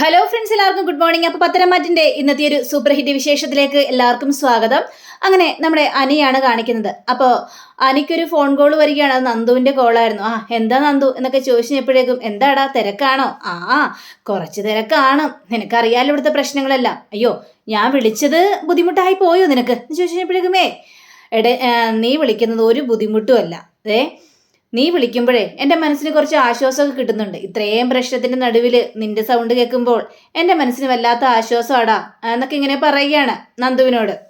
Hello friends എല്ലാവർക്കും good morning അപ്പോൾ പത്തരമാറ്റിന്റെ ഇന്നത്തെ ഒരു സൂപ്പർ ഹിറ്റ് വിശേഷത്തിലേക്ക് എല്ലാവർക്കും സ്വാഗതം. അങ്ങനെ നമ്മുടെ അനിയാണ് കാണിക്കുന്നത്. അപ്പോൾ അനിക്കൊരു ഫോൺ കോൾ വരികയാണ്. അത് നന്ദുവിന്റെ കോളായിരുന്നു ആ എന്താ നന്ദു? എന്നൊക്കെ ചോദിച്ചപ്പോഴേക്കും എന്താടാ തിരക്കാണോ? ആ കുറച്ച് തിരക്കാണ്. നിനക്കറിയാലോ ഇവിടുത്തെ പ്രശ്നങ്ങളെല്ലാം. അയ്യോ ഞാൻ വിളിച്ചത് ബുദ്ധിമുട്ടായി പോയോ നിനക്ക്? എന്ന് ചോദിച്ചപ്പോഴേക്കുമേ എടേ നീ വിളിക്കുന്നത് ഒരു ബുദ്ധിമുട്ടും അല്ല. ഏ നീ വിളിക്കുമ്പോഴേ എന്റെ മനസ്സിന് കുറച്ച് ആശ്വാസമൊക്കെ കിട്ടുന്നുണ്ട്. ഇത്രയും പ്രശ്നത്തിന്റെ നടുവിൽ നിന്റെ സൗണ്ട് കേൾക്കുമ്പോൾ എന്റെ മനസ്സിന് വല്ലാത്ത ആശ്വാസമാടാ എന്നൊക്കെ ഇങ്ങനെ പറയുകയാണ് നന്ദുവിനോട്.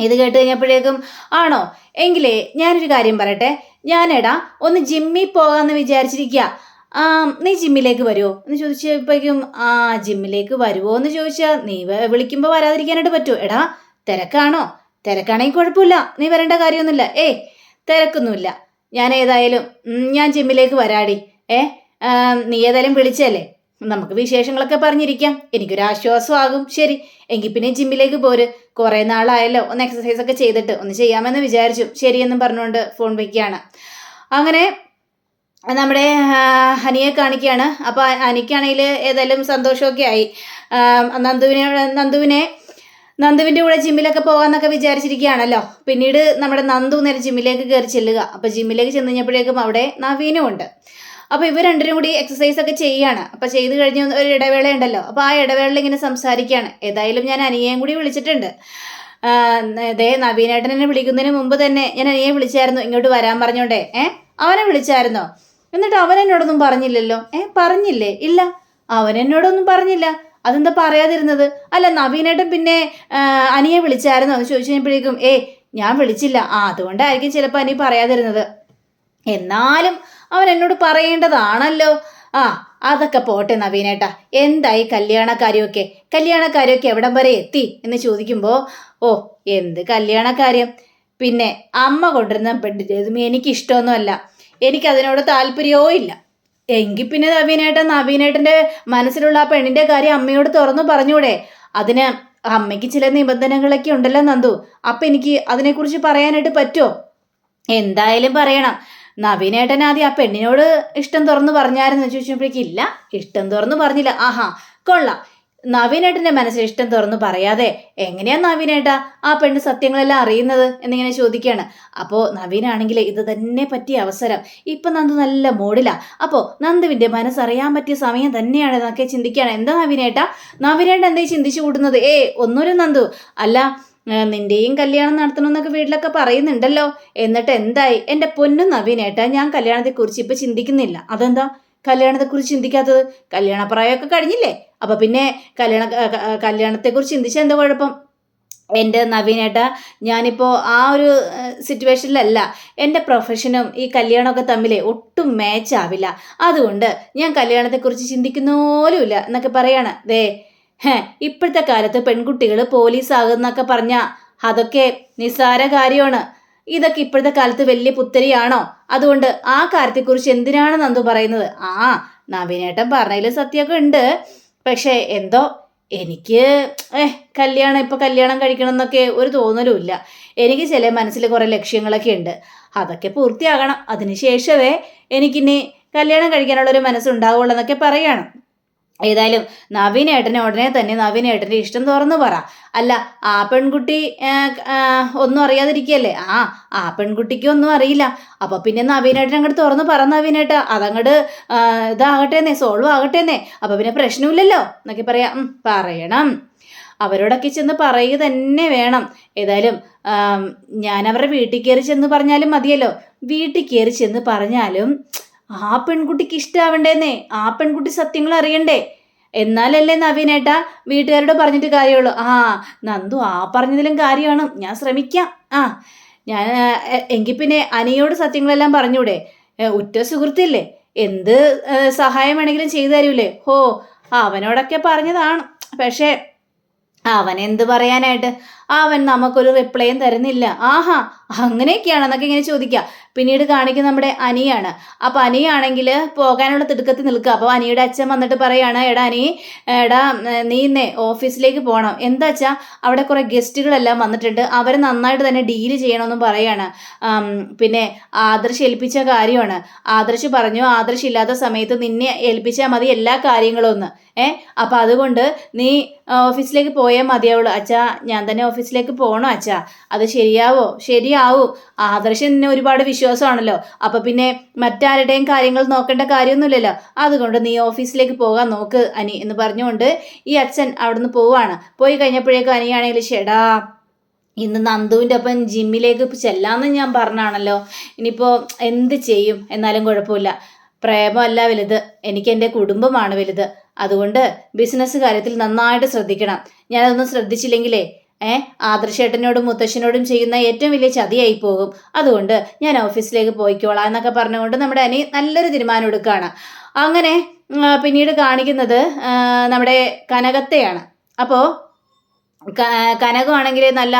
ഇത് കേട്ട് കഴിഞ്ഞപ്പോഴേക്കും ആണോ? എങ്കിലേ ഞാനൊരു കാര്യം പറയട്ടെ. ഞാനെടാ ഒന്ന് ജിമ്മിൽ പോകാമെന്ന് വിചാരിച്ചിരിക്കുക നീ ജിമ്മിലേക്ക് വരുമോ എന്ന് ചോദിച്ചപ്പോഴേക്കും ആ ജിമ്മിലേക്ക് വരുമോ എന്ന് ചോദിച്ചാൽ നീ വിളിക്കുമ്പോൾ വരാതിരിക്കാനായിട്ട് പറ്റുമോ എടാ തിരക്കാണോ? തിരക്കാണെങ്കിൽ കുഴപ്പമില്ല. നീ വരേണ്ട കാര്യമൊന്നുമില്ല. ഏയ് തിരക്കൊന്നുമില്ല. ഞാൻ ഏതായാലും ഞാൻ ജിമ്മിലേക്ക് വരാടി. ഏ നീ ഏതായാലും വിളിച്ചല്ലേ? നമുക്ക് വിശേഷങ്ങളൊക്കെ പറഞ്ഞിരിക്കാം. എനിക്കൊരു ആശ്വാസമാകും. ശരി എങ്കിൽ പിന്നെ ജിമ്മിലേക്ക് പോര്. കുറേ നാളായല്ലോ ഒന്ന് എക്സസൈസ് ഒക്കെ ചെയ്തിട്ട് ഒന്ന് ചെയ്യാമെന്ന് വിചാരിച്ചു. ശരിയെന്നും പറഞ്ഞുകൊണ്ട് ഫോൺ വയ്ക്കുകയാണ് അങ്ങനെ നമ്മുടെ ഹനിയെ കാണിക്കുകയാണ്. അപ്പോൾ അനിക്കാണെങ്കിൽ ഏതായാലും സന്തോഷമൊക്കെ ആയി. നന്ദുവിനെ നന്ദുവിനെ നന്ദുവിന്റെ കൂടെ ജിമ്മിലൊക്കെ പോകാന്നൊക്കെ വിചാരിച്ചിരിക്കുകയാണല്ലോ. പിന്നീട് നമ്മുടെ നന്ദു നേരെ ജിമ്മിലേക്ക് കയറി ചെല്ലുക. അപ്പോൾ ജിമ്മിലേക്ക് ചെന്ന് കഴിഞ്ഞപ്പോഴേക്കും അവിടെ നവീനും ഉണ്ട് അപ്പോൾ ഇവർ രണ്ടിനും കൂടി എക്സസൈസ് ഒക്കെ ചെയ്യുകയാണ്. അപ്പോൾ ചെയ്ത് കഴിഞ്ഞ ഒരു ഇടവേള ഉണ്ടല്ലോ അപ്പോൾ ആ ഇടവേളയിൽ ഇങ്ങനെ സംസാരിക്കുകയാണ്. ഏതായാലും ഞാൻ അനിയയും കൂടി വിളിച്ചിട്ടുണ്ട്. അതേ എന്നെ വിളിക്കുന്നതിന് മുമ്പ് തന്നെ ഞാൻ അനിയെ വിളിച്ചായിരുന്നു. ഇങ്ങോട്ട് വരാൻ പറഞ്ഞോണ്ടേ. ഏ അവനെ വിളിച്ചായിരുന്നോ? എന്നിട്ട് അവൻ എന്നോടൊന്നും പറഞ്ഞില്ലല്ലോ. ഏ പറഞ്ഞില്ലേ? ഇല്ല. അവൻ എന്നോടൊന്നും പറഞ്ഞില്ല. അതെന്താ പറയാതിരുന്നത്? അല്ല നവീനേട്ടൻ പിന്നെ അനിയെ വിളിച്ചായിരുന്നു. എന്ന് ചോദിച്ചു കഴിഞ്ഞപ്പോഴേക്കും ഏ ഞാൻ വിളിച്ചില്ല. ആ അതുകൊണ്ടായിരിക്കും ചിലപ്പോൾ അനി പറയാതിരുന്നത്. എന്നാലും അവൻ എന്നോട് പറയേണ്ടതാണല്ലോ. ആ അതൊക്കെ പോട്ടെ നവീനേട്ടാ. എന്തായി കല്യാണക്കാര്യമൊക്കെ കല്യാണക്കാര്യമൊക്കെ എവിടം വരെ എത്തി? എന്ന് ചോദിക്കുമ്പോൾ ഓ എന്ത് കല്യാണക്കാര്യം? പിന്നെ അമ്മ കൊണ്ടുവരുന്ന പെണ്ണിന്റെ എനിക്ക് ഇഷ്ടമൊന്നുമല്ല. എനിക്കതിനോട് താല്പര്യവും ഇല്ല. എങ്കിൽ പിന്നെ നവീനേട്ടൻ നവീനേട്ടന്റെ മനസ്സിലുള്ള ആ പെണ്ണിന്റെ കാര്യം അമ്മയോട് തുറന്നു പറഞ്ഞൂടെ. അതിന് അമ്മയ്ക്ക് ചില നിബന്ധനകളൊക്കെ ഉണ്ടല്ലോ നന്ദു. അപ്പം എനിക്ക് അതിനെക്കുറിച്ച് പറയാനായിട്ട് പറ്റുമോ എന്തായാലും പറയണം. നവീനേട്ടൻ ആദ്യം ആ പെണ്ണിനോട് ഇഷ്ടം തുറന്നു പറഞ്ഞായിരുന്നു? ചോദിച്ചപ്പോഴേക്കും ഇല്ല ഇഷ്ടം തുറന്നു പറഞ്ഞില്ല. ആഹാ കൊള്ളാം. നവീനേട്ടന്റെ മനസ്സിൽ ഇഷ്ടം തുറന്നു പറയാതെ എങ്ങനെയാ നവീനേട്ടാ? ആ പെണ്ണ് സത്യങ്ങളെല്ലാം അറിയുന്നത്? എന്നിങ്ങനെ ചോദിക്കുകയാണ്. അപ്പോൾ നവീനാണെങ്കിൽ ഇത് തന്നെ പറ്റിയ അവസരം. ഇപ്പം നന്ദു നല്ല മൂടിലാ അപ്പോൾ നന്ദുവിന്റെ മനസ്സറിയാൻ പറ്റിയ സമയം തന്നെയാണ് എന്നൊക്കെ ചിന്തിക്കുകയാണ്. എന്താ നവീനേട്ടാ? നവീനേട്ടൻ എന്തേ ചിന്തിച്ചു കൂടുന്നത്? ഏ ഒന്നുമില്ല നന്ദു. അല്ല നിന്റെയും കല്യാണം നടത്തണമെന്നൊക്കെ വീട്ടിലൊക്കെ പറയുന്നുണ്ടല്ലോ. എന്നിട്ട് എന്തായി? എന്റെ പൊന്നും നവീനേട്ടാ ഞാൻ കല്യാണത്തെക്കുറിച്ച് ഇപ്പം ചിന്തിക്കുന്നില്ല. അതെന്താ? കല്യാണത്തെക്കുറിച്ച് ചിന്തിക്കാത്തത്? കല്യാണപ്രായമൊക്കെ കഴിഞ്ഞില്ലേ? അപ്പൊ പിന്നെ കല്യാണ കല്യാണത്തെക്കുറിച്ച് ചിന്തിച്ചാൽ എന്താ കുഴപ്പം? എന്റെ നവീനേട്ട ഞാനിപ്പോൾ ആ ഒരു സിറ്റുവേഷനിലല്ല എന്റെ പ്രൊഫഷനും ഈ കല്യാണമൊക്കെ തമ്മിൽ ഒട്ടും മാച്ച് ആവില്ല. അതുകൊണ്ട് ഞാൻ കല്യാണത്തെക്കുറിച്ച് ചിന്തിക്കുന്ന പോലുമില്ല എന്നൊക്കെ പറയാണ്. ദേ ഹേ ഇപ്പോഴത്തെ കാലത്ത് പെൺകുട്ടികൾ പോലീസ് ആകുന്നൊക്കെ പറഞ്ഞ അതൊക്കെ നിസ്സാര കാര്യമാണ്. ഇതൊക്കെ ഇപ്പോഴത്തെ കാലത്ത് വലിയ പുത്തരിയാണോ? അതുകൊണ്ട് ആ കാര്യത്തെക്കുറിച്ച് എന്തിനാണ് നന്ദു പറയുന്നത്? ആ നവീനേട്ടൻ പറഞ്ഞതിൽ സത്യമൊക്കെ ഉണ്ട്. പക്ഷേ എന്തോ എനിക്ക് ഏഹ് കല്യാണം ഇപ്പം കല്യാണം കഴിക്കണം എന്നൊക്കെ ഒരു തോന്നലുമില്ല എനിക്ക് ചില മനസ്സിൽ കുറേ ലക്ഷ്യങ്ങളൊക്കെ ഉണ്ട്. അതൊക്കെ പൂർത്തിയാകണം. അതിനുശേഷമേ എനിക്കിനി കല്യാണം കഴിക്കാനുള്ളൊരു മനസ്സുണ്ടാവുള്ളൂ എന്നൊക്കെ പറയാണ്. ഏതായാലും നവീനേട്ടനെ ഉടനെ തന്നെ നവീനേട്ടന്റെ ഇഷ്ടം തുറന്നു പറ. അല്ല ആ പെൺകുട്ടി ഒന്നും അറിയാതിരിക്കുകയല്ലേ ആ ആ പെൺകുട്ടിക്ക് ഒന്നും അറിയില്ല. അപ്പോൾ പിന്നെ നവീനേട്ടൻ അങ്ങോട്ട് തുറന്ന് പറ നവീനേട്ട അതങ്ങോട്ട് ഇതാകട്ടെ ഇതാകട്ടേന്നേ സോൾവ് ആകട്ടേന്നേ. അപ്പോൾ പിന്നെ പ്രശ്നമില്ലല്ലോ എന്നൊക്കെ പറയാം. പറയണം. അവരോടൊക്കെ ചെന്ന് പറയുക തന്നെ വേണം. ഏതായാലും ഞാൻ അവരുടെ വീട്ടിൽ കയറി ചെന്ന് പറഞ്ഞാലും മതിയല്ലോ. വീട്ടിൽ കയറി ചെന്ന് പറഞ്ഞാലും ആ പെൺകുട്ടിക്ക് ഇഷ്ടാവണ്ടേന്നേ ആ പെൺകുട്ടി സത്യങ്ങൾ അറിയണ്ടേ? എന്നാലല്ലേ നവീനേട്ടാ വീട്ടുകാരോട് പറഞ്ഞിട്ട് കാര്യമുള്ളൂ. ആ നന്ദു ആ പറഞ്ഞതിലും കാര്യമാണ്. ഞാൻ ശ്രമിക്കാം. ആ ഞാൻ എങ്കിൽ പിന്നെ അനിയോട് സത്യങ്ങളെല്ലാം പറഞ്ഞൂടെ? ഉറ്റ സുഹൃത്തില്ലേ? എന്ത് സഹായം വേണമെങ്കിലും ചെയ്തു തരൂലേ? ഹോ അവനോടൊക്കെ പറഞ്ഞതാണ്. പക്ഷേ അവൻ എന്ത് പറയാനായിട്ട്? അവൻ നമുക്കൊരു റിപ്ലൈയും തരുന്നില്ല. ആഹാ അങ്ങനെയൊക്കെയാണെന്നൊക്കെ ഇങ്ങനെ ചോദിക്കുക. പിന്നീട് കാണിക്കുന്ന നമ്മുടെ അനിയാണ്. അപ്പം അനിയാണെങ്കിൽ പോകാനുള്ള തിടുക്കത്തിൽ നിൽക്കുക. അപ്പോൾ അനിയുടെ അച്ഛൻ വന്നിട്ട് പറയാണ് എടാ അനി എടാ നീ ഇന്നേ ഓഫീസിലേക്ക് പോകണം എന്താ വെച്ചാൽ അവിടെ കുറേ ഗസ്റ്റുകളെല്ലാം വന്നിട്ടുണ്ട്. അവർ നന്നായിട്ട് തന്നെ ഡീൽ ചെയ്യണമെന്നും പറയാണ്. പിന്നെ ആദർശ് ഏൽപ്പിച്ച കാര്യമാണ്. ആദർശ് പറഞ്ഞു ആദർശ് ഇല്ലാത്ത സമയത്ത് നിന്നെ ഏൽപ്പിച്ചാൽ മതി എല്ലാ കാര്യങ്ങളും ഒന്ന് ഏ അപ്പം അതുകൊണ്ട് നീ ഓഫീസിലേക്ക് പോയാൽ മതിയാവുള്ളൂ. അച്ഛാ ഞാൻ തന്നെ ഓഫീസിലേക്ക് പോകണോ അച്ഛാ? അത് ശരിയാവോ? ശരിയാവും. ആദർശൻ എന്നെ ഒരുപാട് വിശ്വാസമാണല്ലോ. അപ്പം പിന്നെ മറ്റാരുടെയും കാര്യങ്ങൾ നോക്കേണ്ട കാര്യമൊന്നുമില്ലല്ലോ. അതുകൊണ്ട് നീ ഓഫീസിലേക്ക് പോകാൻ നോക്ക് അനി എന്ന് പറഞ്ഞുകൊണ്ട് ഈ അച്ഛൻ അവിടുന്ന് പോവാണ്. പോയി കഴിഞ്ഞപ്പോഴേക്കും അനിയാണെങ്കിൽ ഷെടാ ഇന്ന് നന്ദുവിന്റെ ഒപ്പം ജിമ്മിലേക്ക് ചെല്ലാമെന്ന് ഞാൻ പറഞ്ഞാണല്ലോ. ഇനിയിപ്പോൾ എന്ത് ചെയ്യും? എന്നാലും കുഴപ്പമില്ല. പ്രേമമല്ല വലുത്. എനിക്ക് എന്റെ കുടുംബമാണ് വലുത്. അതുകൊണ്ട് ബിസിനസ് കാര്യത്തിൽ നന്നായിട്ട് ശ്രദ്ധിക്കണം. ഞാനതൊന്നും ശ്രദ്ധിച്ചില്ലെങ്കിലേ ഏ ആദർശേട്ടനോടും മുത്തശ്ശനോടും ചെയ്യുന്ന ഏറ്റവും വലിയ ചതിയായി പോകും അതുകൊണ്ട് ഞാൻ ഓഫീസിലേക്ക് പോയിക്കോളാം എന്നൊക്കെ പറഞ്ഞുകൊണ്ട് നമ്മുടെ അനി നല്ലൊരു തീരുമാനം എടുക്കുകയാണ്. അങ്ങനെ പിന്നീട് കാണിക്കുന്നത് നമ്മുടെ കനകത്തെയാണ്. അപ്പോൾ കനകമാണെങ്കിൽ നല്ല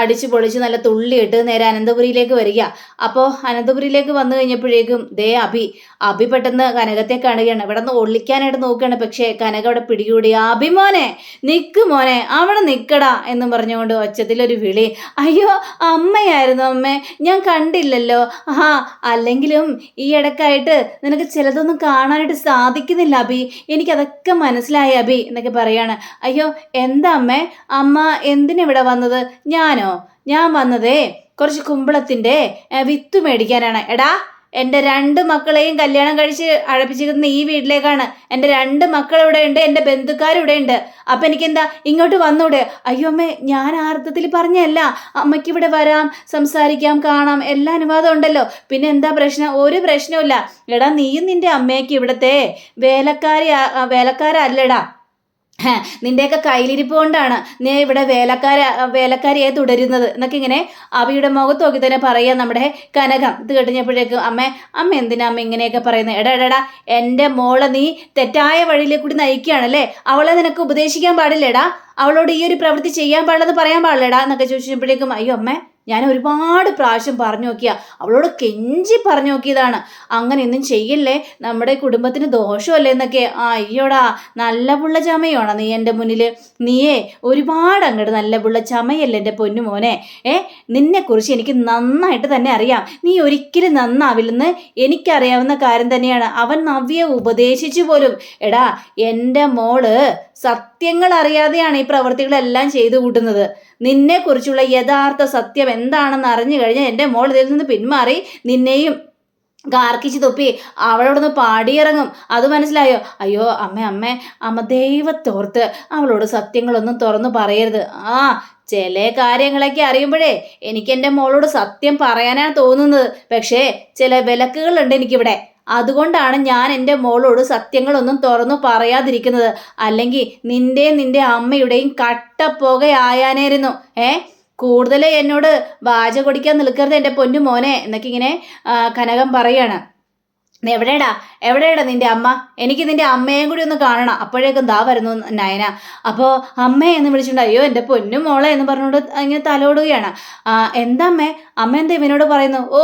അടിച്ചു പൊളിച്ച് നല്ല തുള്ളിയിട്ട് നേരെ അനന്തപുരിയിലേക്ക് വരിക. അപ്പോൾ അനന്തപുരിയിലേക്ക് വന്നു കഴിഞ്ഞപ്പോഴേക്കും ദേ അഭി അഭി പെട്ടെന്ന് കനകത്തെ കാണുകയാണ്. ഇവിടെ നിന്ന് ഒളിക്കാനായിട്ട് നോക്കുകയാണ്. പക്ഷേ കനക അവിടെ പിടികൂടി അഭി മോനെ നിക്ക് മോനെ അവിടെ നിക്കടാ എന്നും പറഞ്ഞുകൊണ്ട് ഒച്ചത്തിലൊരു വിളി. അയ്യോ അമ്മയായിരുന്നു അമ്മേ ഞാൻ കണ്ടില്ലല്ലോ. ആ അല്ലെങ്കിലും ഈ ഇടക്കായിട്ട് നിനക്ക് ചിലതൊന്നും കാണാനായിട്ട് സാധിക്കുന്നില്ല അഭി. എനിക്കതൊക്കെ മനസ്സിലായി അഭി എന്നൊക്കെ പറയാണ്. അയ്യോ എന്താ അമ്മേ അമ്മ എന്തിനിവിടെ വന്നത്? ഞാനോ? ഞാൻ വന്നതേ കുറച്ച് കുമ്പളത്തിന്റെ വിത്ത് മേടിക്കാനാണ്. എടാ എന്റെ രണ്ട് മക്കളെയും കല്യാണം കഴിച്ച് അഴപ്പിച്ചിരിക്കുന്ന ഈ വീട്ടിലേക്കാണ്. എന്റെ രണ്ട് മക്കൾ ഇവിടെ ഉണ്ട് എന്റെ ബന്ധുക്കാരിവിടെ ഉണ്ട്. അപ്പം എനിക്കെന്താ ഇങ്ങോട്ട് വന്നൂടെ? അയ്യോ അമ്മേ ഞാൻ ആർത്ഥത്തിൽ പറഞ്ഞല്ല അമ്മയ്ക്ക് ഇവിടെ വരാം സംസാരിക്കാം കാണാം എല്ലാ അനുവാദം ഉണ്ടല്ലോ. പിന്നെ എന്താ പ്രശ്നം? ഒരു പ്രശ്നവുമില്ല. എടാ നീയും നിന്റെ അമ്മയ്ക്ക് ഇവിടുത്തെ വേലക്കാരി വേലക്കാരല്ലടാ. നിന്റെയൊക്കെ കയ്യിലിരിപ്പ് കൊണ്ടാണ് നീ ഇവിടെ വേലക്കാര വേലക്കാരിയെ തുടരുന്നത് എന്നൊക്കെ ഇങ്ങനെ അവയുടെ മുഖത്ത് നോക്കി തന്നെ പറയുക നമ്മുടെ കനകം. ഇത് കഴിഞ്ഞപ്പോഴേക്കും അമ്മ അമ്മ എന്തിനാ അമ്മ ഇങ്ങനെയൊക്കെ പറയുന്നത്? എടാ എടാ എന്റെ മോളെ നീ തെറ്റായ വഴിയിലേക്ക് കൂടി നയിക്കുകയാണല്ലേ അവളെ നിനക്ക് ഉപദേശിക്കാൻ പാടില്ലേടാ? അവളോട് ഈ ഒരു പ്രവൃത്തി ചെയ്യാൻ പാടില്ലെന്ന് പറയാൻ പാടില്ലേടാ? എന്നൊക്കെ ചോദിച്ചപ്പോഴേക്കും അയ്യോ അമ്മേ ഞാൻ ഒരുപാട് പ്രാവശ്യം പറഞ്ഞു നോക്കിയ അവളോട് കെഞ്ചി പറഞ്ഞു നോക്കിയതാണ്. അങ്ങനെയൊന്നും ചെയ്യില്ലേ? നമ്മുടെ കുടുംബത്തിന് ദോഷമല്ലേ എന്നൊക്കെ. ആ അയ്യോടാ നല്ല പുള്ള ചമയാണോ നീ എന്റെ മുന്നിൽ നീയേ ഒരുപാട് അങ്ങോട്ട് നല്ല പുള്ള ചമയല്ലേ എന്റെ പൊന്നു മോനെ. ഏ നിന്നെക്കുറിച്ച് എനിക്ക് നന്നായിട്ട് തന്നെ അറിയാം. നീ ഒരിക്കലും നന്നാവില്ലെന്ന് എനിക്കറിയാവുന്ന കാര്യം തന്നെയാണ്. അവൻ നവ്യെ ഉപദേശിച്ചു പോലും. എടാ എന്റെ മോൾ സത്യങ്ങൾ അറിയാതെയാണ് ഈ പ്രവൃത്തികളെല്ലാം ചെയ്തു കൂട്ടുന്നത്. നിന്നെക്കുറിച്ചുള്ള യഥാർത്ഥ സത്യം എന്താണെന്ന് അറിഞ്ഞു കഴിഞ്ഞാൽ എന്റെ മോൾ ഇതിൽ നിന്ന് പിന്മാറി നിന്നെയും കാർക്കിച്ച് തൊപ്പി അവളോടൊന്ന് പാടിയിറങ്ങും. അത് മനസ്സിലായോ? അയ്യോ അമ്മ അമ്മ അമ്മ ദൈവത്തോർത്ത് അവളോട് സത്യങ്ങളൊന്നും തുറന്നു പറയരുത്. ആ ചില കാര്യങ്ങളൊക്കെ അറിയുമ്പോഴേ എനിക്ക് എന്റെ മോളോട് സത്യം പറയാനാണ് തോന്നുന്നത്. പക്ഷേ ചില വിലക്കുകളുണ്ട് എനിക്കിവിടെ. അതുകൊണ്ടാണ് ഞാൻ എന്റെ മോളോട് സത്യങ്ങളൊന്നും തുറന്നു പറയാതിരിക്കുന്നത്. അല്ലെങ്കിൽ നിന്റെയും നിന്റെ അമ്മയുടെയും കട്ടപ്പുകയായാനായിരുന്നു ഏ? കൂടുതൽ എന്നോട് വാച കൊടിക്കാൻ നിൽക്കരുത് എന്റെ പൊന്നു മോനെ എന്നൊക്കെ ഇങ്ങനെ കനകം പറയാണ്. എവിടെയാടാ? എവിടെയടാ നിന്റെ അമ്മ? എനിക്ക് നിന്റെ അമ്മയും കൂടി ഒന്ന് കാണണം. അപ്പോഴേക്കും ദാ വരുന്നു നയന. അപ്പോൾ അമ്മ എന്ന് വിളിച്ചിട്ടുണ്ട്. അയ്യോ എന്റെ പൊന്നു മോളെ എന്ന് പറഞ്ഞുകൊണ്ട് ഇങ്ങനെ തലോടുകയാണ്. എന്താ അമ്മേ? അമ്മ എന്താ ഇവനോട് പറയുന്നു? ഓ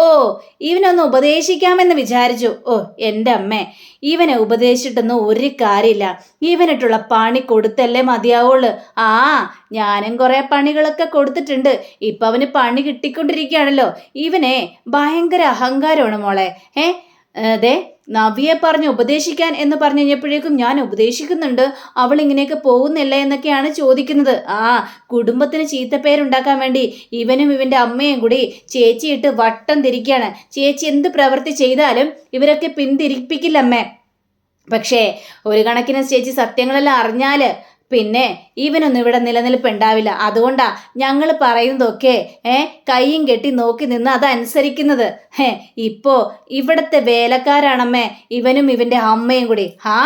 ഇവനൊന്ന് ഉപദേശിക്കാമെന്ന് വിചാരിച്ചു. ഓ എന്റെ അമ്മേ ഇവനെ ഉപദേശിച്ചിട്ടൊന്നും ഒരു കാര്യമില്ല. ഇവനിട്ടുള്ള പണി കൊടുത്തല്ലേ മതിയാവുള്ളൂ. ആ ഞാനും കുറേ പണികളൊക്കെ കൊടുത്തിട്ടുണ്ട്. ഇപ്പം അവന് പണി കിട്ടിക്കൊണ്ടിരിക്കുകയാണല്ലോ. ഇവനെ ഭയങ്കര അഹങ്കാരമാണ് മോളെ. ഏഹ് അതെ നവിയെ പറഞ്ഞ് ഉപദേശിക്കാൻ എന്ന് പറഞ്ഞു കഴിഞ്ഞപ്പോഴേക്കും ഞാൻ ഉപദേശിക്കുന്നുണ്ട്. അവൾ ഇങ്ങനെയൊക്കെ പോകുന്നില്ല എന്നൊക്കെയാണ് ചോദിക്കുന്നത്. ആ കുടുംബത്തിന് ചീത്തപ്പേരുണ്ടാക്കാൻ വേണ്ടി ഇവനും ഇവന്റെ അമ്മയും കൂടി ചേച്ചിയിട്ട് വട്ടം തിരിക്കുകയാണ് ചേച്ചി എന്ത് പ്രവൃത്തി ചെയ്താലും ഇവരൊക്കെ പിന്തിരിപ്പിക്കില്ലമ്മേ. പക്ഷേ ഒരു കണക്കിന് ചേച്ചി സത്യങ്ങളെല്ലാം അറിഞ്ഞാൽ പിന്നെ ഇവനൊന്നും ഇവിടെ നിലനിൽപ്പുണ്ടാവില്ല. അതുകൊണ്ടാ ഞങ്ങൾ പറയുന്നതൊക്കെ ഏ കൈയും കെട്ടി നോക്കി നിന്ന് അതനുസരിക്കുന്നത്. ഏ ഇപ്പോ ഇവിടത്തെ വേലക്കാരാണമ്മേ ഇവനും ഇവന്റെ അമ്മയും കൂടി. ആ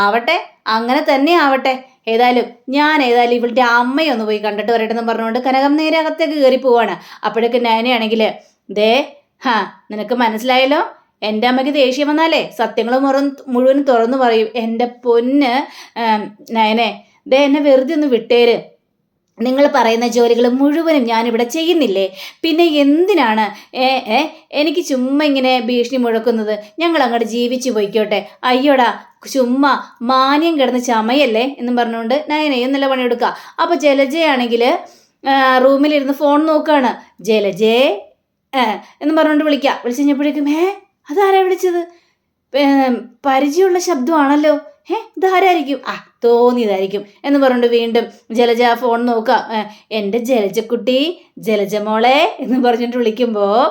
ആവട്ടെ അങ്ങനെ തന്നെ ആവട്ടെ. ഏതായാലും ഞാൻ ഏതായാലും ഇവളുടെ അമ്മയൊന്ന് പോയി കണ്ടിട്ട് വരട്ടെ എന്ന് പറഞ്ഞുകൊണ്ട് കനകം നേരെ അകത്തേക്ക് കയറി പോവാണ്. അപ്പോഴേക്ക് നയനയാണെങ്കിൽ ദേ ഹാ നിനക്ക് മനസ്സിലായല്ലോ? എന്റെ അമ്മയ്ക്ക് ദേഷ്യം വന്നാലേ സത്യങ്ങൾ മുറ മുഴുവൻ തുറന്നു പറയും. എന്റെ പൊന്ന് നയനെ ദേ എന്നെ വെറുതെ ഒന്ന് വിട്ടേര്. നിങ്ങൾ പറയുന്ന ജോലികൾ മുഴുവനും ഞാനിവിടെ ചെയ്യുന്നില്ലേ? പിന്നെ എന്തിനാണ്? ഏ ഏ എനിക്ക് ചുമ്മാ ഇങ്ങനെ ഭീഷണി മുഴക്കുന്നത്. ഞങ്ങൾ അങ്ങോട്ട് ജീവിച്ചു പോയിക്കോട്ടെ. അയ്യോടാ ചുമ്മാ മാന്യം കിടന്ന് ചമയല്ലേ എന്നും പറഞ്ഞുകൊണ്ട് നയനയും നല്ല പണിയെടുക്കുക അപ്പോൾ ജലജയാണെങ്കിൽ റൂമിലിരുന്ന് ഫോൺ നോക്കുകയാണ് ജലജേ എന്ന് പറഞ്ഞുകൊണ്ട് വിളിക്കുക വിളിച്ചു കഴിഞ്ഞപ്പോഴേക്കും ഏ അതാരാ വിളിച്ചത്? പരിചയമുള്ള ശബ്ദമാണല്ലോ. ഏ ഇതാരായിരിക്കും? ആ തോന്നിയതായിരിക്കും എന്ന് പറഞ്ഞുകൊണ്ട് വീണ്ടും ജലജ ഫോൺ നോക്കുക. ഏ, എന്റെ ജലജക്കുട്ടി ജലജമോളെ എന്ന് പറഞ്ഞിട്ട് വിളിക്കുമ്പോൾ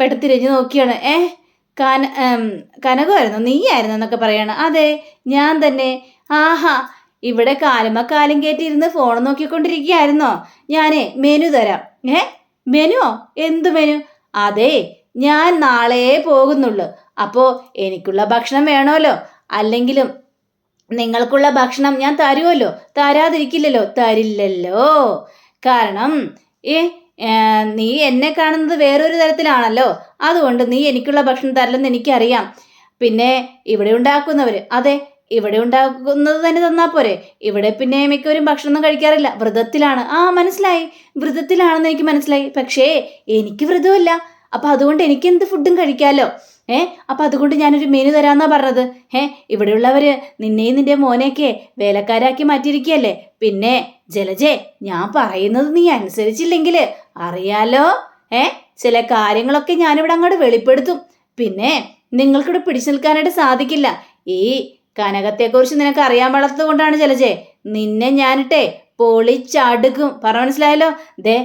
പെട്ടെത്തിരിഞ്ഞ് നോക്കിയാണ്. ഏ കന കനകമായിരുന്നു നീയായിരുന്നു എന്നൊക്കെ പറയാണ്. അതെ ഞാൻ തന്നെ. ആഹാ ഇവിടെ കാലുമ കാലും കയറ്റിയിരുന്ന് ഫോൺ നോക്കിക്കൊണ്ടിരിക്കുകയായിരുന്നോ? ഞാനേ മെനു തരാം. ഏ മെനുവോ? എന്ത് മെനു? അതെ ഞാൻ നാളെ പോകുന്നുള്ളൂ. അപ്പോൾ എനിക്കുള്ള ഭക്ഷണം വേണമല്ലോ. അല്ലെങ്കിലും നിങ്ങൾക്കുള്ള ഭക്ഷണം ഞാൻ തരുമല്ലോ തരാതിരിക്കില്ലല്ലോ. തരില്ലല്ലോ. കാരണം ഏ നീ എന്നെ കാണുന്നത് വേറൊരു തരത്തിലാണല്ലോ. അതുകൊണ്ട് നീ എനിക്കുള്ള ഭക്ഷണം തരില്ലെന്ന് എനിക്കറിയാം. പിന്നെ ഇവിടെ ഉണ്ടാക്കുന്നവർ അതെ ഇവിടെ ഉണ്ടാക്കുന്നത് തന്നെ തന്നാൽ പോരെ. ഇവിടെ പിന്നെ മിക്കവരും ഭക്ഷണമൊന്നും കഴിക്കാറില്ല. വ്രതത്തിലാണ്. ആ മനസ്സിലായി. വ്രതത്തിലാണെന്ന് എനിക്ക് മനസ്സിലായി. പക്ഷേ എനിക്ക് വ്രതമില്ല അപ്പം അതുകൊണ്ട് എനിക്ക് എന്ത് ഫുഡും കഴിക്കാമല്ലോ ഏ അപ്പൊ അതുകൊണ്ട് ഞാനൊരു മെനു തരാന്നാ പറഞ്ഞത്. ഏ ഇവിടെയുള്ളവര് നിന്നെയും നിന്റെ മോനെയൊക്കെ വേലക്കാരാക്കി മാറ്റിയിരിക്കുകയല്ലേ പിന്നെ ജലജെ ഞാൻ പറയുന്നത് നീ അനുസരിച്ചില്ലെങ്കിൽ അറിയാലോ? ഏ ചില കാര്യങ്ങളൊക്കെ ഞാനിവിടെ അങ്ങോട്ട് വെളിപ്പെടുത്തും. പിന്നെ നിങ്ങൾക്കിവിടെ പിടിച്ചു നിൽക്കാനായിട്ട് സാധിക്കില്ല. ഈ കനകത്തെക്കുറിച്ച് നിനക്ക് അറിയാൻ പാടാത്തത് കൊണ്ടാണ് ജലജെ. നിന്നെ ഞാനിട്ടെ പൊളിച്ചടുക്കും. പറഞ്ഞ മനസ്സിലായല്ലോ? ദേ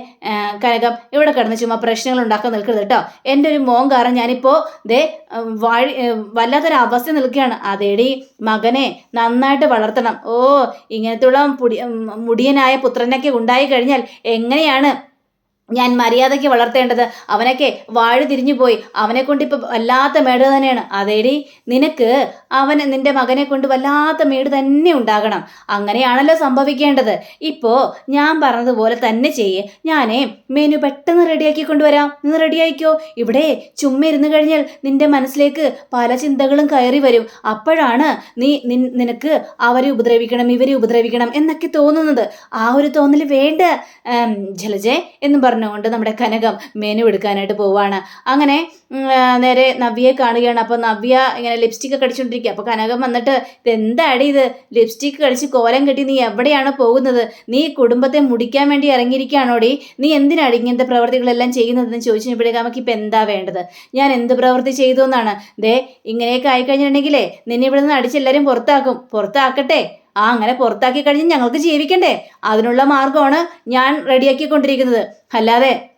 കനകം ഇവിടെ കിടന്ന് ചുമ്മാ പ്രശ്നങ്ങൾ ഉണ്ടാക്കാൻ നിൽക്കരുത് കേട്ടോ. എന്റെ ഒരു മോൻ കാരണം ഞാനിപ്പോൾ ദേ വഴി വല്ലാത്തൊരു അവസ്ഥ നിൽക്കുകയാണ്. അതേടി മകനെ നന്നായിട്ട് വളർത്തണം. ഓ ഇങ്ങനത്തുള്ള മുടിയനായ പുത്രനൊക്കെ ഉണ്ടായി കഴിഞ്ഞാൽ എങ്ങനെയാണ് ഞാൻ മര്യാദയ്ക്ക് വളർത്തേണ്ടത് അവനൊക്കെ വാഴ തിരിഞ്ഞു പോയി അവനെ കൊണ്ട് ഇപ്പം വല്ലാത്ത മേട് തന്നെയാണ്. അതേടി നിനക്ക് അവന് നിന്റെ മകനെ കൊണ്ട് വല്ലാത്ത മേട് തന്നെ ഉണ്ടാകണം. അങ്ങനെയാണല്ലോ സംഭവിക്കേണ്ടത്. ഇപ്പോൾ ഞാൻ പറഞ്ഞതുപോലെ തന്നെ ചെയ്യ്. ഞാനേ മെനു പെട്ടെന്ന് റെഡിയാക്കി കൊണ്ടുവരാം. നിന്ന് റെഡിയായിക്കോ ഇവിടെ ചുമ്മാ ഇരുന്ന് കഴിഞ്ഞാൽ നിന്റെ മനസ്സിലേക്ക് പല ചിന്തകളും കയറി വരും. അപ്പോഴാണ് നീ നിനക്ക് അവരെ ഉപദ്രവിക്കണം ഇവരെ ഉപദ്രവിക്കണം എന്നൊക്കെ തോന്നുന്നത്. ആ ഒരു തോന്നൽ വേണ്ട ജലജെ എന്നും പറഞ്ഞുകൊണ്ട് നമ്മുടെ കനകം മെനു എടുക്കാനായിട്ട് പോവാണ്. അങ്ങനെ നേരെ നവ്യയെ കാണുകയാണ്. അപ്പോൾ നവ്യ ഇങ്ങനെ ലിപ്സ്റ്റിക് ഒക്കെ അടിച്ചുകൊണ്ടിരിക്കുക അപ്പോൾ കനകം വന്നിട്ട് ഇതെന്താടി ഇത്? ലിപ്സ്റ്റിക് കടിച്ച് കോലം കെട്ടി നീ എവിടെയാണ് പോകുന്നത്? നീ കുടുംബത്തെ മുടിക്കാൻ വേണ്ടി ഇറങ്ങിയിരിക്കുകയാണോടി? നീ എന്തിനാണ് ഇങ്ങനത്തെ പ്രവർത്തികളെല്ലാം ചെയ്യുന്നതെന്ന് ചോദിച്ചു കഴിഞ്ഞപ്പോഴേക്കും നമുക്ക് ഇപ്പം എന്താ വേണ്ടത്? ഞാൻ എന്ത് പ്രവൃത്തി ചെയ്തു എന്നാണ്. ദേ ഇങ്ങനെയൊക്കെ ആയിക്കഴിഞ്ഞിട്ടുണ്ടെങ്കിലേ നിന്നെ ഇവിടെ നിന്ന് അടിച്ചെല്ലാവരും പുറത്താക്കും. പുറത്താക്കട്ടെ. ആ അങ്ങനെ പുറത്താക്കി കഴിഞ്ഞ് ഞങ്ങൾക്ക് ജീവിക്കണ്ടേ? അതിനുള്ള മാർഗമാണ് ഞാൻ റെഡിയാക്കിക്കൊണ്ടിരിക്കുന്നത്. അല്ലാതെ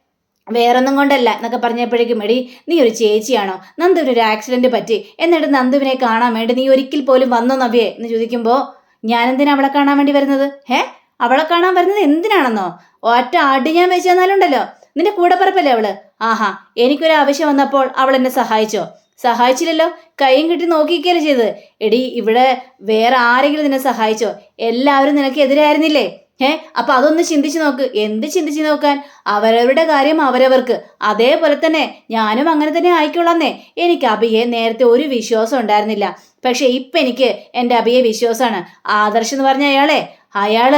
വേറൊന്നും കൊണ്ടല്ല എന്നൊക്കെ പറഞ്ഞപ്പോഴേക്കും എടി നീ ഒരു ചേച്ചിയാണോ? നന്ദുവിന് ഒരു ആക്സിഡന്റ് പറ്റി. എന്നിട്ട് നന്ദുവിനെ കാണാൻ വേണ്ടി നീ ഒരിക്കൽ പോലും വന്നോ നവ്യേ? എന്ന് ചോദിക്കുമ്പോൾ ഞാൻ എന്തിനാ അവളെ കാണാൻ വേണ്ടി വരുന്നത്? ഹേ? അവളെ കാണാൻ വരുന്നത് എന്തിനാണെന്നോ? ഒറ്റ അടി ഞാൻ വെച്ച് നിന്റെ നിന്റെ കൂടെപ്പറപ്പല്ലേ അവൾ? ആഹാ എനിക്കൊരു ആവശ്യം വന്നപ്പോൾ അവൾ എന്നെ സഹായിച്ചോ. സഹായിച്ചില്ലല്ലോ? കൈയും കിട്ടി നോക്കിക്കല്ലേ ചെയ്തത്? എടി ഇവിടെ വേറെ ആരെങ്കിലും നിന്നെ സഹായിച്ചോ? എല്ലാവരും നിനക്ക് എതിരായിരുന്നില്ലേ? ഏ അപ്പൊ അതൊന്ന് ചിന്തിച്ചു നോക്ക്. എന്ത് ചിന്തിച്ചു നോക്കാൻ? അവരവരുടെ കാര്യം അവരവർക്ക്. അതേപോലെ തന്നെ ഞാനും അങ്ങനെ തന്നെ ആയിക്കോളാന്നേ എനിക്ക് അഭിയെ നേരത്തെ ഒരു വിശ്വാസം ഉണ്ടായിരുന്നില്ല. പക്ഷെ ഇപ്പൊ എനിക്ക് എന്റെ അഭിയെ വിശ്വാസമാണ്. ആദർശ് എന്ന് പറഞ്ഞ അയാളെ. അയാൾ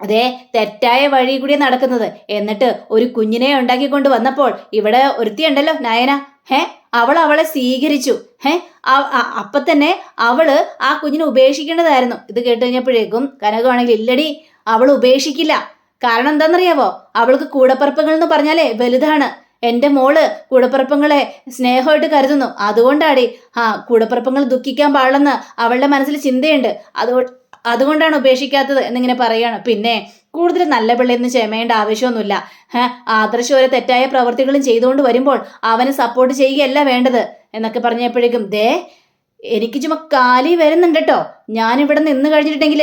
അതെ തെറ്റായ വഴി കൂടി നടക്കുന്നത്. എന്നിട്ട് ഒരു കുഞ്ഞിനെ ഉണ്ടാക്കിക്കൊണ്ട് വന്നപ്പോൾ ഇവിടെ ഒരുത്തിയുണ്ടല്ലോ നയന. ഹേ അവൾ അവളെ സ്വീകരിച്ചു. ഏ അപ്പൊ തന്നെ അവൾ ആ കുഞ്ഞിനെ ഉപേക്ഷിക്കേണ്ടതായിരുന്നു. ഇത് കേട്ട് കഴിഞ്ഞപ്പോഴേക്കും കനകമാണെങ്കിൽ ഇല്ലടി അവൾ ഉപേക്ഷിക്കില്ല. കാരണം എന്താണെന്നറിയാവോ? അവൾക്ക് കൂടപ്പറപ്പുകൾ എന്ന് പറഞ്ഞാലേ വലുതാണ്. എന്റെ മോൾ കൂടപ്പറപ്പുകളെ സ്നേഹമായിട്ട് കരുതുന്നു. അതുകൊണ്ടാടി ആ കൂടപ്പറപ്പങ്ങൾ ദുഃഖിക്കാൻ പാടില്ലെന്ന് അവളുടെ മനസ്സിൽ ചിന്തയുണ്ട്. അതുകൊണ്ട് അതുകൊണ്ടാണ് ഉപേക്ഷിക്കാത്തത് എന്നിങ്ങനെ പറയാണ് പിന്നെ കൂടുതൽ നല്ല പിള്ളയെന്ന് ചെമയേണ്ട ആവശ്യമൊന്നുമില്ല. ആദർശം ഓരോ തെറ്റായ പ്രവർത്തികളും ചെയ്തുകൊണ്ട് വരുമ്പോൾ അവന് സപ്പോർട്ട് ചെയ്യുകയല്ല വേണ്ടത് എന്നൊക്കെ പറഞ്ഞപ്പോഴേക്കും ദേ എനിക്ക് ചുമ കാലി വരുന്നുണ്ട് കേട്ടോ ഞാനിവിടെ നിന്ന് കഴിഞ്ഞിട്ടുണ്ടെങ്കിൽ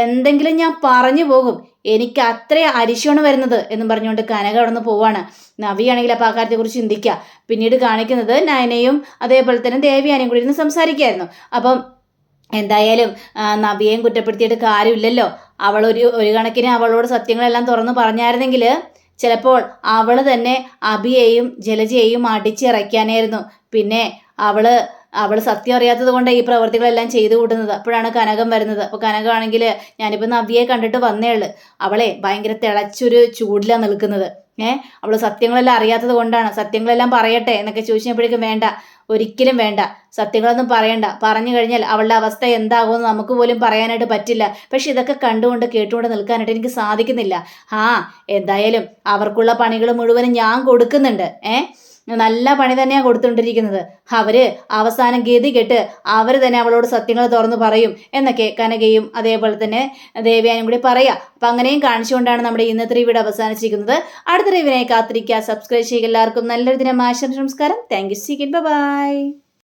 എന്തെങ്കിലും ഞാൻ പറഞ്ഞു പോകും. എനിക്ക് അത്ര അരിശമാണ് വരുന്നത് എന്നും പറഞ്ഞുകൊണ്ട് കനക അവിടെ നിന്ന് പോവാണ് നവിയാണെങ്കിൽ അപ്പോൾ ആ കാര്യത്തെക്കുറിച്ച് ചിന്തിക്കുക പിന്നീട് കാണിക്കുന്നത് നയനയും അതേപോലെ തന്നെ ദേവിയാനയും കൂടി ഇരുന്ന് സംസാരിക്കുകയായിരുന്നു അപ്പം എന്തായാലും നവിയെയും കുറ്റപ്പെടുത്തിയിട്ട് കാര്യമില്ലല്ലോ. അവളൊരു ഒരു കണക്കിന് അവളോട് സത്യങ്ങളെല്ലാം തുറന്നു പറഞ്ഞായിരുന്നെങ്കിൽ ചിലപ്പോൾ അവൾ തന്നെ അബിയെയും ജലജയെയും അടിച്ചിറക്കാനായിരുന്നു. പിന്നെ അവൾ അവൾ സത്യം അറിയാത്തത് കൊണ്ട് ഈ പ്രവൃത്തികളെല്ലാം ചെയ്തു കൂട്ടുന്നത്. അപ്പോഴാണ് കനകം വരുന്നത്. അപ്പോൾ കനകമാണെങ്കിൽ ഞാനിപ്പോൾ നവ്യയെ കണ്ടിട്ട് വന്നേ ഉള്ളു. അവളെ ഭയങ്കര തിളച്ചൊരു ചൂടിലാണ് നിൽക്കുന്നത്. ഏഹ് അവൾ സത്യങ്ങളെല്ലാം അറിയാത്തത് കൊണ്ടാണ്. സത്യങ്ങളെല്ലാം പറയട്ടെ എന്നൊക്കെ ചോദിച്ചപ്പോഴേക്കും വേണ്ട. ഒരിക്കലും വേണ്ട. സത്യങ്ങളൊന്നും പറയണ്ട. പറഞ്ഞു കഴിഞ്ഞാൽ അവളുടെ അവസ്ഥ എന്താകുമെന്ന് നമുക്ക് പോലും പറയാനായിട്ട് പറ്റില്ല. പക്ഷെ ഇതൊക്കെ കണ്ടുകൊണ്ട് കേട്ടുകൊണ്ട് നിൽക്കാനായിട്ട് എനിക്ക് സാധിക്കുന്നില്ല. ആ എന്തായാലും അവർക്കുള്ള പണികൾ മുഴുവനും ഞാൻ കൊടുക്കുന്നുണ്ട്. ഏഹ് നല്ല പണി തന്നെയാണ് കൊടുത്തുകൊണ്ടിരിക്കുന്നത് അവർ അവസാനം ഗതി കെട്ട് അവർ തന്നെ അവളോട് സത്യങ്ങൾ തുറന്നു പറയും എന്നൊക്കെ കനകയും അതേപോലെ തന്നെ ദേവയാനും കൂടി പറയാം. അപ്പം അങ്ങനെയും കാണിച്ചുകൊണ്ടാണ് നമ്മുടെ ഇന്നത്തെ റിവ്യൂടെ അവസാനിച്ചിരിക്കുന്നത്. അടുത്ത റിവിനെ കാത്തിരിക്കുക. സബ്സ്ക്രൈബ് ചെയ്യുക. എല്ലാവർക്കും നല്ലൊരു ദിനം ആശംസ നമസ്കാരം. Thank you സീക്കിൻ by